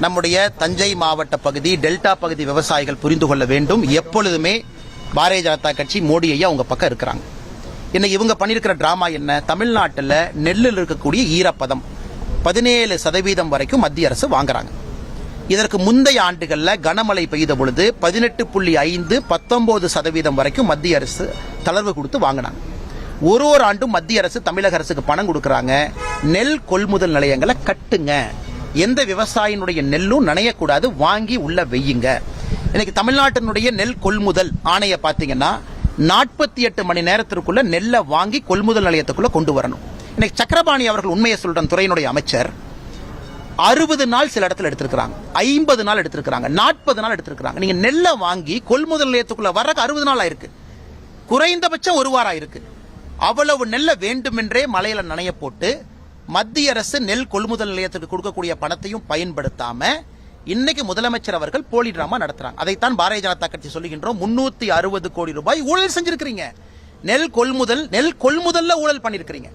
நம்முடைய தஞ்சை மாவட்ட பகுதி டெல்டா பகுதி விவசாயிகள் புரிந்து கொள்ள வேண்டும். எப்பொழுதுமே பாரதிய ஜனதா கட்சி மோடி ஐயா உங்க பக்கம் இருக்கிறாங்க. இன்னைக்கு இவங்க பண்ணியிருக்கிற டிராமா என்ன? தமிழ்நாட்டில் நெல்லில் இருக்கக்கூடிய ஈரப்பதம் பதினேழு சதவீதம் வரைக்கும் மத்திய அரசு வாங்குறாங்க. இதற்கு முந்தைய ஆண்டுகளில் கனமழை பெய்த பொழுது பதினெட்டு புள்ளி ஐந்து பத்தொன்பது சதவீதம் வரைக்கும் மத்திய அரசு தளர்வு கொடுத்து வாங்கினாங்க. ஒரு ஒரு ஆண்டும் மத்திய அரசு தமிழக அரசுக்கு பணம் கொடுக்குறாங்க. நெல் கொள்முதல் நிலையங்களை கட்டுங்க. எந்த விவசாயினுடைய நெல்லும் நனையக்கூடாது வாங்கி உள்ள வெய்யுங்க. இன்னைக்கு தமிழ்நாட்டினுடைய நெல் கொள்முதல் ஆணையை பார்த்தீங்கன்னா நாற்பத்தி எட்டு மணி நேரத்திற்குள்ள நெல்லை வாங்கி கொள்முதல் நிலையத்துக்குள்ள கொண்டு வரணும். இன்னைக்கு சக்கரபாணி அவர்கள் உண்மையை சொல்றேன் துறையினுடைய அமைச்சர். அறுபது நாள் சில இடத்துல எடுத்திருக்கிறாங்க. ஐம்பது நாள் எடுத்திருக்கிறாங்க. நாற்பது நாள் எடுத்திருக்கிறாங்க. நீங்க நெல்லை வாங்கி கொள்முதல் நிலையத்துக்குள்ள வர்றதுக்கு அறுபது நாள் ஆயிருக்கு. குறைந்தபட்சம் ஒரு வாரம் ஆயிருக்கு. அவ்வளவு நெல்லை வேண்டுமென்றே மலையில நனைய போட்டு மத்திய அரசு நெல் கொள்முதல் நிலையத்துக்கு கொடுக்கக்கூடிய பணத்தையும் பயன்படுத்தாம இன்னைக்கு முதலமைச்சர் அவர்கள் போலி டிராமா நடத்துறாங்க. அதைத்தான் பாரதிய ஜனதா கட்சி சொல்லுகின்றோம். முன்னூத்தி அறுபது கோடி ரூபாய் ஊழல் செஞ்சிருக்கிறீங்க. நெல் கொள்முதல் நெல் கொள்முதல்ல ஊழல் பண்ணிருக்கிறீங்க.